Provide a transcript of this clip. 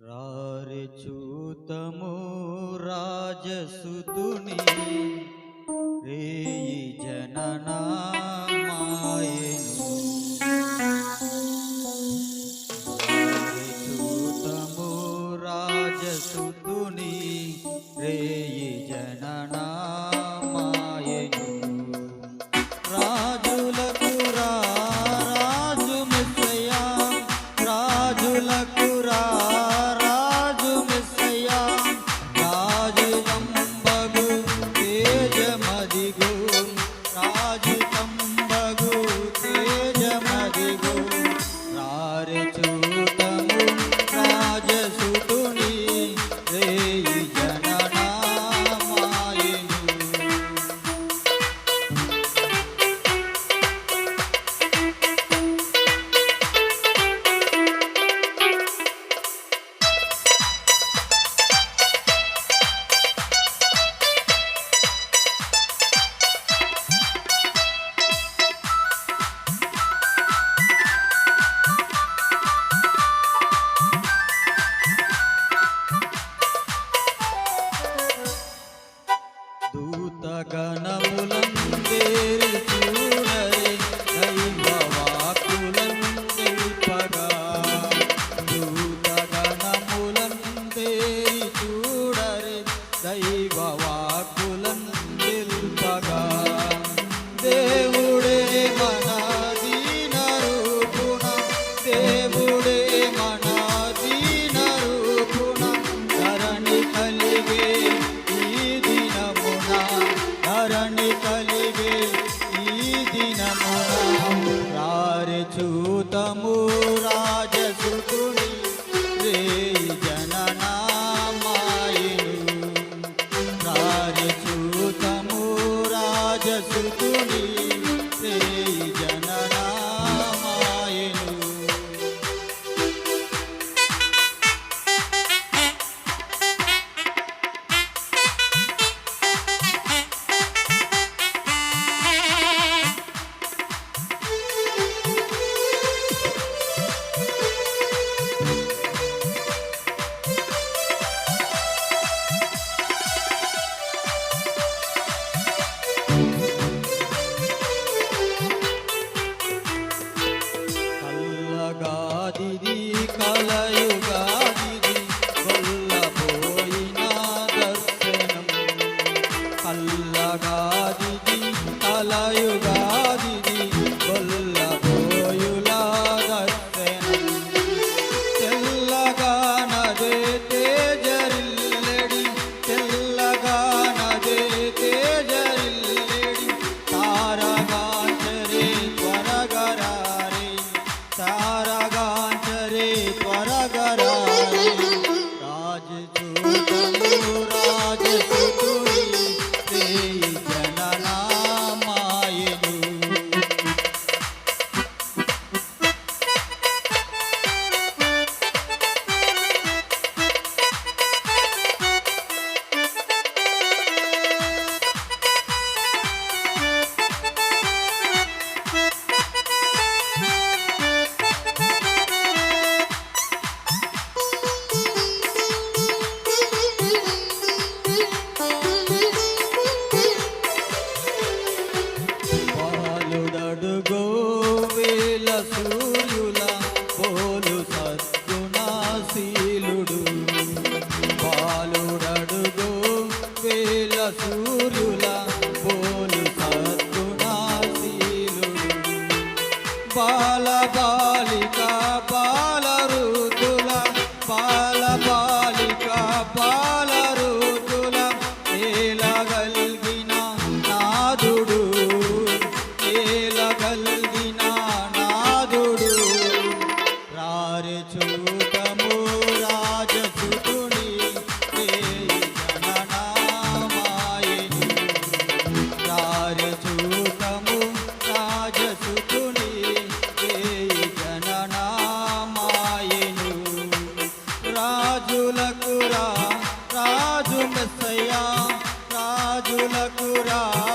రారి చూతము రాజసుతుని రేయి జననా రాజులకురా రాజు మెస్సయ్యా రాజులకురా.